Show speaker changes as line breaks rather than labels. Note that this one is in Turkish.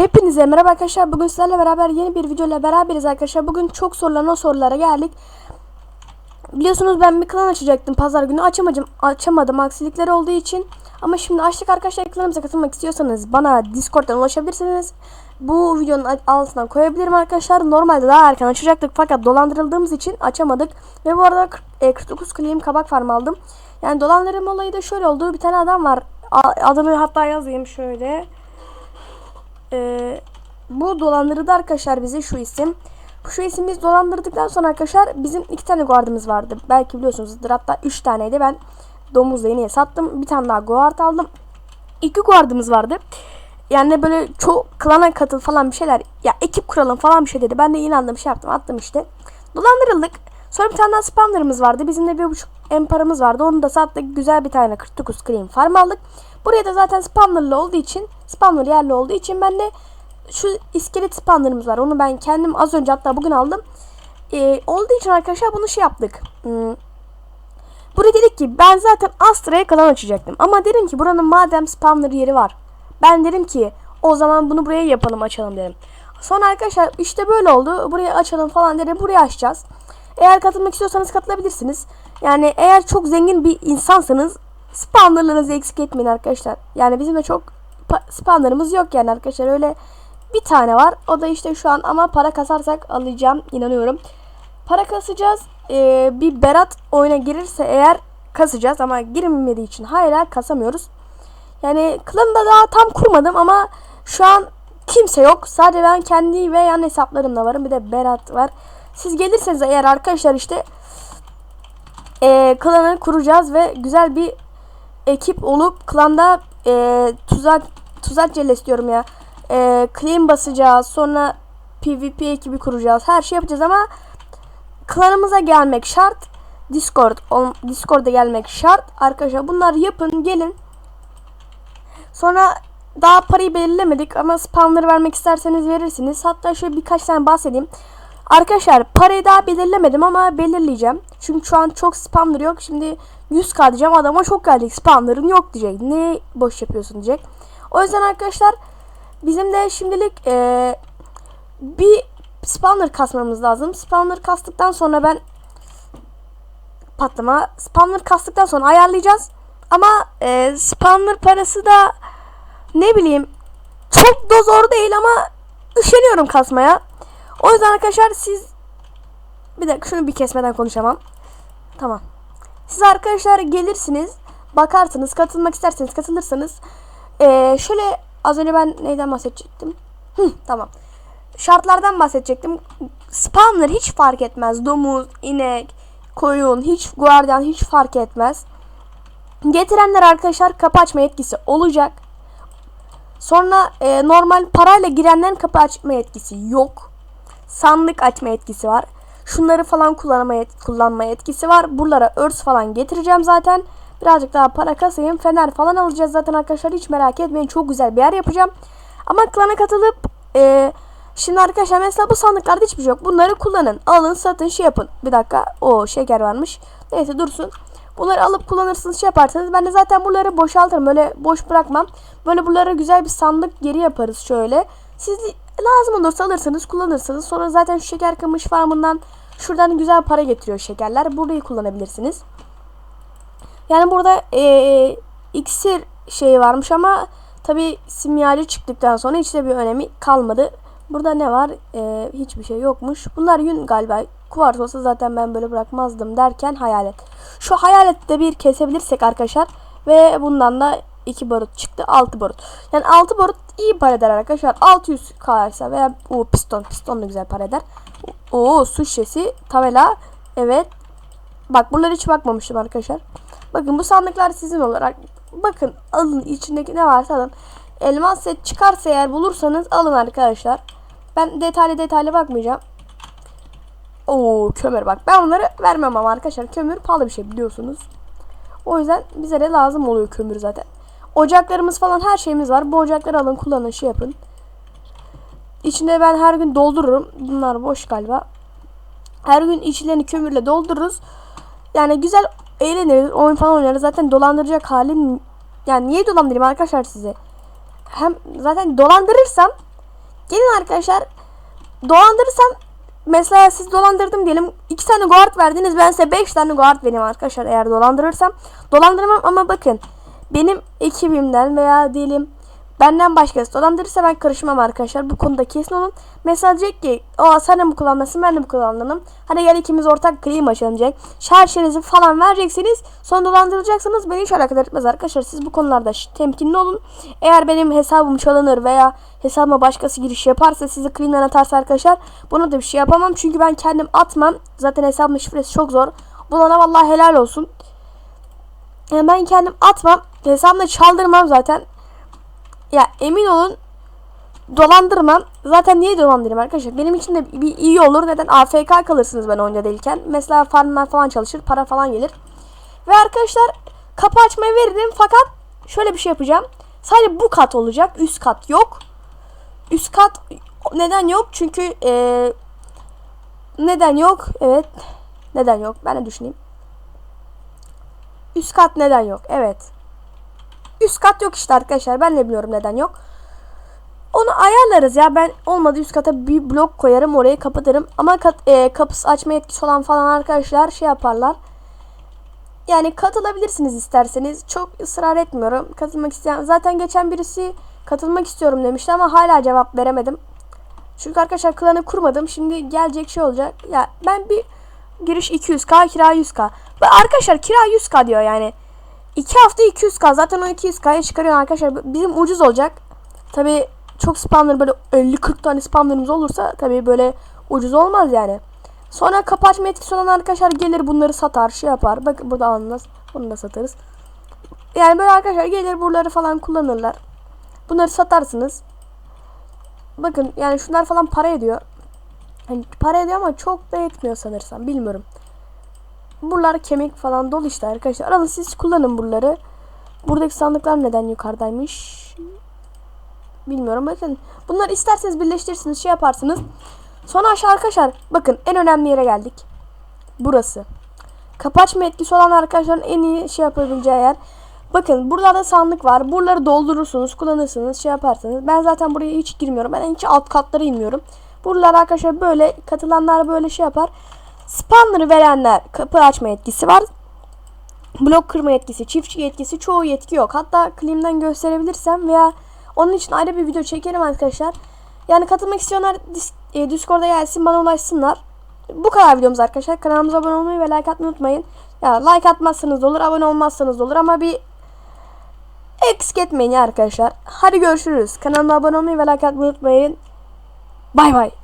Hepinize merhaba arkadaşlar. Bugün sizlerle beraber yeni bir video ile beraberiz arkadaşlar. Bugün çok sorulan sorulara geldik. Biliyorsunuz ben bir klan açacaktım pazar günü. Açamadım, açamadım aksilikler olduğu için. Ama şimdi açtık arkadaşlar. Klanımıza katılmak istiyorsanız bana Discord'dan ulaşabilirsiniz. Bu videonun altına koyabilirim arkadaşlar. Normalde daha erken açacaktık fakat dolandırıldığımız için açamadık. Ve bu arada 40, e, 49 claim kabak farm aldım. Yani dolandırılma olayı da şöyle oldu. Bir tane adam var. Adını hatta yazayım şöyle. Ee, bu dolandırdı arkadaşlar bizi şu isim. Şu isim biz dolandırdıktan sonra arkadaşlar bizim iki tane guardımız vardı. Belki biliyorsunuzdur hatta üç taneydi. Ben domuzla yine sattım. Bir tane daha guard aldım. İki guardımız vardı. Yani böyle çok klana katıl falan bir şeyler. Ya ekip kuralım falan bir şey dedi. Ben de inandım şey yaptım attım işte. Dolandırıldık. Sonra bir tane daha spamlarımız vardı. Bizim de bir buçuk en vardı. Onu da sattık. Güzel bir tane 49 cream farm aldık. Buraya da zaten spamlarlı olduğu için spamlar yerli olduğu için ben de şu iskelet spamlarımız var. Onu ben kendim az önce hatta bugün aldım. Ee, olduğu için arkadaşlar bunu şey yaptık. Hmm. Buraya dedik ki ben zaten Astra'ya kalan açacaktım. Ama dedim ki buranın madem spamları yeri var. Ben dedim ki o zaman bunu buraya yapalım açalım dedim. Sonra arkadaşlar işte böyle oldu. Buraya açalım falan dedim. Buraya açacağız. Eğer katılmak istiyorsanız katılabilirsiniz. Yani eğer çok zengin bir insansanız spamlarınızı eksik etmeyin arkadaşlar. Yani bizim de çok spamlarımız yok yani arkadaşlar. Öyle bir tane var. O da işte şu an ama para kasarsak alacağım inanıyorum. Para kasacağız. Ee, bir Berat oyuna girirse eğer kasacağız ama girmediği için hala kasamıyoruz. Yani klanı da daha tam kurmadım ama şu an kimse yok. Sadece ben kendi ve yan hesaplarımla varım. Bir de Berat var. Siz gelirseniz eğer arkadaşlar işte e, klanı kuracağız ve güzel bir ekip olup klanda e, tuzak tuzak celles diyorum ya. E, claim basacağız. Sonra PvP ekibi kuracağız. Her şey yapacağız ama klanımıza gelmek şart. Discord Discord'a gelmek şart. Arkadaşlar bunlar yapın gelin. Sonra daha parayı belirlemedik ama spamları vermek isterseniz verirsiniz. Hatta şöyle birkaç tane bahsedeyim. Arkadaşlar parayı daha belirlemedim ama belirleyeceğim. Çünkü şu an çok spamları yok. Şimdi 100k diyeceğim adama çok gelecek spamların yok diyecek. Ne boş yapıyorsun diyecek. O yüzden arkadaşlar bizim de şimdilik ee, bir spawner kasmamız lazım. Spawner kastıktan sonra ben patlama spawner kastıktan sonra ayarlayacağız. Ama e, spawner parası da ne bileyim çok da zor değil ama üşeniyorum kasmaya. O yüzden arkadaşlar siz bir dakika şunu bir kesmeden konuşamam. Tamam. Siz arkadaşlar gelirsiniz, bakarsınız, katılmak isterseniz katılırsanız. Ee, şöyle az önce ben neyden bahsedecektim? Hı, tamam. Şartlardan bahsedecektim. Spawner hiç fark etmez. Domuz, inek, koyun, hiç guardian hiç fark etmez. Getirenler arkadaşlar kapı açma yetkisi olacak. Sonra e, normal parayla girenlerin kapı açma yetkisi yok. Sandık açma yetkisi var. Şunları falan kullanma, yet kullanma var. Buralara örs falan getireceğim zaten. Birazcık daha para kasayım. Fener falan alacağız zaten arkadaşlar. Hiç merak etmeyin. Çok güzel bir yer yapacağım. Ama klana katılıp e, şimdi arkadaşlar mesela bu sandıklarda hiçbir şey yok. Bunları kullanın. Alın satın şey yapın. Bir dakika. O şeker varmış. Neyse dursun. Bunları alıp kullanırsınız şey yaparsanız ben de zaten buraları boşaltırım. Böyle boş bırakmam. Böyle buralara güzel bir sandık geri yaparız şöyle. Siz lazım olursa alırsınız kullanırsınız. Sonra zaten şu şeker kamış farmından şuradan güzel para getiriyor şekerler. Burayı kullanabilirsiniz. Yani burada ee, iksir şeyi varmış ama tabi simyacı çıktıktan sonra hiç de bir önemi kalmadı. Burada ne var? Ee, hiçbir şey yokmuş. Bunlar yün galiba. Kuvars olsa zaten ben böyle bırakmazdım derken hayalet. Şu hayalette bir kesebilirsek arkadaşlar ve bundan da 2 barut çıktı. 6 barut. Yani 6 barut iyi para eder arkadaşlar. 600 kalırsa veya o piston. Piston da güzel para eder. O su şişesi. Tabela. Evet. Bak buralara hiç bakmamıştım arkadaşlar. Bakın bu sandıklar sizin olarak. Bakın alın içindeki ne varsa alın. Elmas set çıkarsa eğer bulursanız alın arkadaşlar. Ben detaylı detaylı bakmayacağım. Oo kömür bak. Ben onları vermem ama arkadaşlar. Kömür pahalı bir şey biliyorsunuz. O yüzden bize de lazım oluyor kömür zaten. Ocaklarımız falan her şeyimiz var. Bu ocakları alın kullanın şey yapın. İçinde ben her gün doldururum. Bunlar boş galiba. Her gün içlerini kömürle doldururuz. Yani güzel eğleniriz. Oyun falan oynarız. Zaten dolandıracak halin yani niye dolandırayım arkadaşlar size? Hem zaten dolandırırsam Gelin arkadaşlar dolandırırsam mesela siz dolandırdım diyelim. 2 tane guard verdiniz. Ben size 5 tane guard vereyim arkadaşlar eğer dolandırırsam. Dolandırmam ama bakın benim ekibimden veya diyelim benden başkası dolandırırsa ben karışmam arkadaşlar. Bu konuda kesin olun. Mesela diyecek ki o sen de mi kullanmasın ben de mi kullanalım. Hadi gel ikimiz ortak klim açalım diyecek. Şarjınızı falan vereceksiniz. Sonra dolandırılacaksınız. Beni hiç alakadar etmez arkadaşlar. Siz bu konularda temkinli olun. Eğer benim hesabım çalınır veya hesabıma başkası giriş yaparsa sizi klimden atarsa arkadaşlar buna da bir şey yapamam. Çünkü ben kendim atmam. Zaten hesabımın şifresi çok zor. Buna vallahi helal olsun. Yani ben kendim atmam. Hesabımda çaldırmam zaten. Ya emin olun dolandırmam. Zaten niye dolandırayım arkadaşlar? Benim için de bir iyi olur. Neden? AFK kalırsınız ben oyunda değilken. Mesela farmlar falan çalışır. Para falan gelir. Ve arkadaşlar kapı açmayı veririm. Fakat şöyle bir şey yapacağım. Sadece bu kat olacak. Üst kat yok. Üst kat neden yok? Çünkü eee, neden yok? Evet. Neden yok? Ben de düşüneyim. Üst kat neden yok? Evet. Üst kat yok işte arkadaşlar. Ben de biliyorum neden yok. Onu ayarlarız ya. Ben olmadı üst kata bir blok koyarım. Orayı kapatırım. Ama kat, e, kapısı açma yetkisi olan falan arkadaşlar şey yaparlar. Yani katılabilirsiniz isterseniz. Çok ısrar etmiyorum. Katılmak isteyen zaten geçen birisi katılmak istiyorum demişti ama hala cevap veremedim. Çünkü arkadaşlar klanı kurmadım. Şimdi gelecek şey olacak. Ya ben bir giriş 200k, kira 100k. Ve arkadaşlar kira 100k diyor yani. 2 hafta 200k. Zaten o 200k'ya çıkarıyor arkadaşlar. Bizim ucuz olacak. Tabi çok spamlar böyle 50-40 tane spamlarımız olursa tabi böyle ucuz olmaz yani. Sonra kapı açma etkisi olan arkadaşlar gelir bunları satar şey yapar. Bakın burada alınmaz. Bunu da satarız. Yani böyle arkadaşlar gelir buraları falan kullanırlar. Bunları satarsınız. Bakın yani şunlar falan para ediyor. Hani para ediyor ama çok da etmiyor sanırsam. Bilmiyorum. Buralar kemik falan dolu işte arkadaşlar. Alın siz kullanın buraları. Buradaki sandıklar neden yukarıdaymış? Bilmiyorum bakın. Bunları isterseniz birleştirirsiniz şey yaparsınız. Sonra aşağı arkadaşlar bakın en önemli yere geldik. Burası. Kapı açma etkisi olan arkadaşların en iyi şey yapabileceği yer. Bakın buralarda sandık var. Buraları doldurursunuz, kullanırsınız, şey yaparsınız. Ben zaten buraya hiç girmiyorum. Ben hiç alt katlara inmiyorum. Buralar arkadaşlar böyle katılanlar böyle şey yapar. Spawner'ı verenler kapı açma yetkisi var. Blok kırma yetkisi, çiftçi yetkisi, çoğu yetki yok. Hatta Klim'den gösterebilirsem veya onun için ayrı bir video çekerim arkadaşlar. Yani katılmak isteyenler e, Discord'a gelsin bana ulaşsınlar. Bu kadar videomuz arkadaşlar. Kanalımıza abone olmayı ve like atmayı unutmayın. Ya like atmazsanız da olur, abone olmazsanız da olur ama bir eksik etmeyin arkadaşlar. Hadi görüşürüz. Kanalıma abone olmayı ve like atmayı unutmayın. Bay bay.